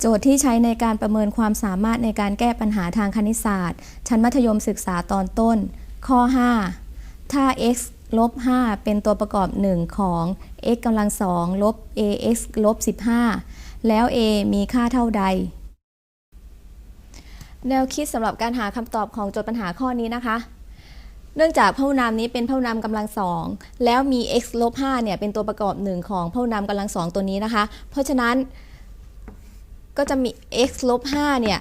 โจทย์ที่ใช้ในการประเมินความสามารถในการแก้ปัญหาทางคณิตศาสตร์ ชั้นมัธยมศึกษาตอนต้น ข้อ 5 ถ้า x ลบ 5 เป็นตัวประกอบ 1 ของ x กำลัง 2 ลบ ax ลบ 15 แล้ว a มีค่าเท่าใด แนวคิดสำหรับการหาคำตอบของโจทย์ปัญหาข้อนี้นะคะ เนื่องจากพหุนามนี้เป็นพหุนามกำลังสองแล้วมี x ลบ 5 เนี่ยเป็นตัวประกอบหนึ่งของพหุนามกำลังสองตัวนี้นะคะ เพราะฉะนั้น ก็จะมี x ลบ5เนี่ย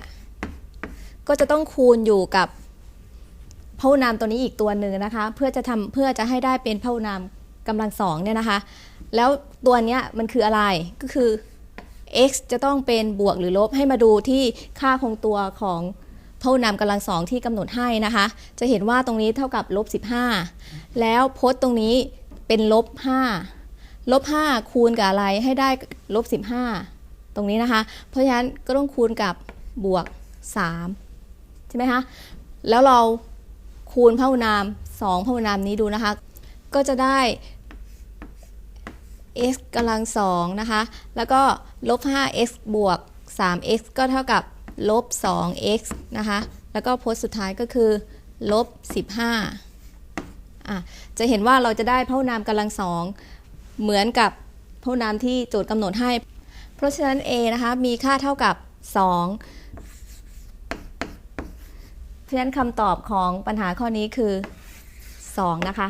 ก็จะต้องคูณอยู่กับพหุนามตัวนี้อีกตัวหนึ่งนะคะ เพื่อจะทำเพื่อจะให้ได้เป็นพหุนามกำลังสองเนี่ยนะคะ แล้วตัวเนี้ยมันคืออะไรก็คือ x จะต้องเป็นบวกหรือลบให้มาดูที่ค่าคงตัวของพหุนามกำลังสองที่กำหนดให้นะคะ จะเห็นว่าตรงนี้เท่ากับลบ15 แล้วพจน์ตรงนี้เป็นลบ5ลบ5คูณกับอะไรให้ได้ลบ15 ตรงนี้นะคะ เพราะฉะนั้นก็ต้องคูณกับบวก 3 ใช่ไหมคะ แล้วเราคูณพหุนาม 2พหุนามนี้ดูนะคะ ก็จะได้ x กำลังสองนะคะ แล้วก็ลบ 5x บวก 3x ก็เท่ากับลบ 2x นะคะ แล้วก็โพจน์สุดท้ายก็คือลบ 15อะจะเห็นว่าเราจะได้พหุนามกำลังสองเหมือนกับพหุนามที่โจทย์กำหนดให้ ราะฉะนั้น a นะคะมีค่าเท่ากับ 2 เพราะฉะนั้นคำตอบของปัญหาข้อนี้คือ 2 นะคะ